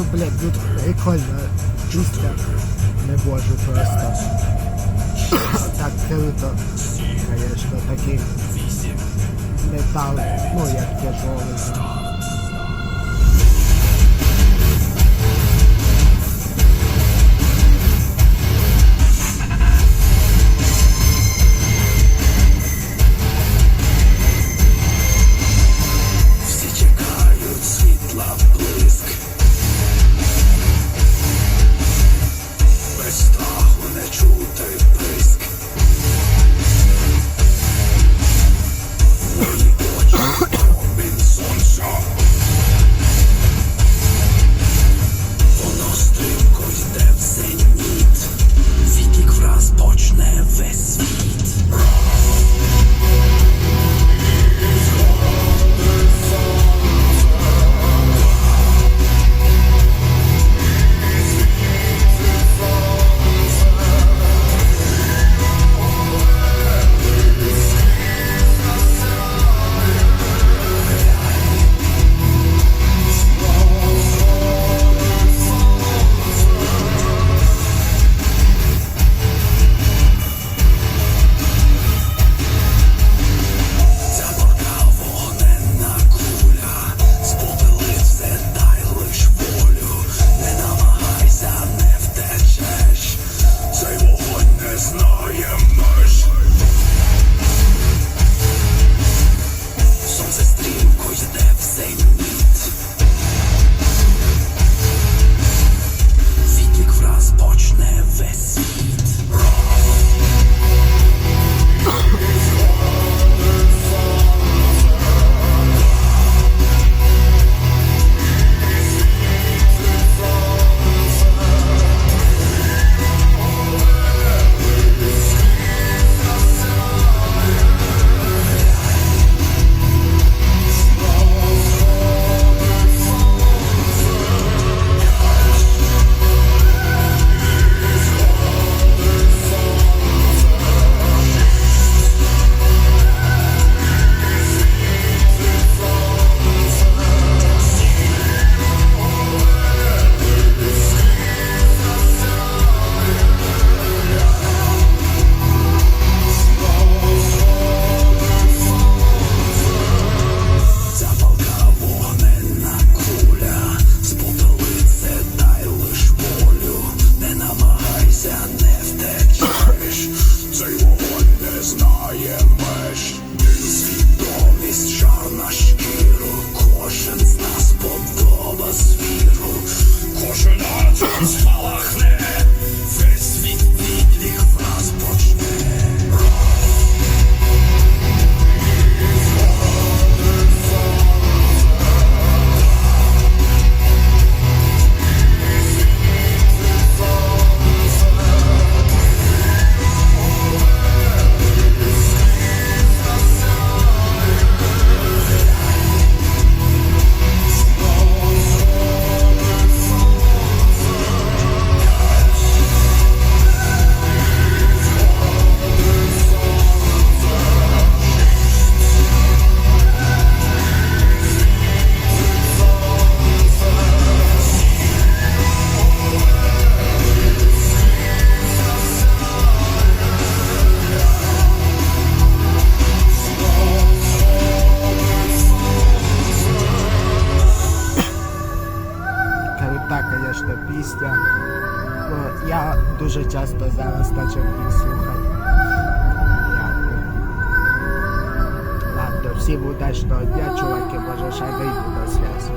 ну блядь, ну, тут прикольно. Чисто не боже просто. так круто. Конечно, такий метал, ну як тяжолий. є ж то пісня. О, я дуже часто зараз почав її слухати. Ладно, всім удачного дня, чуваки, може ще вийду до зв'язку.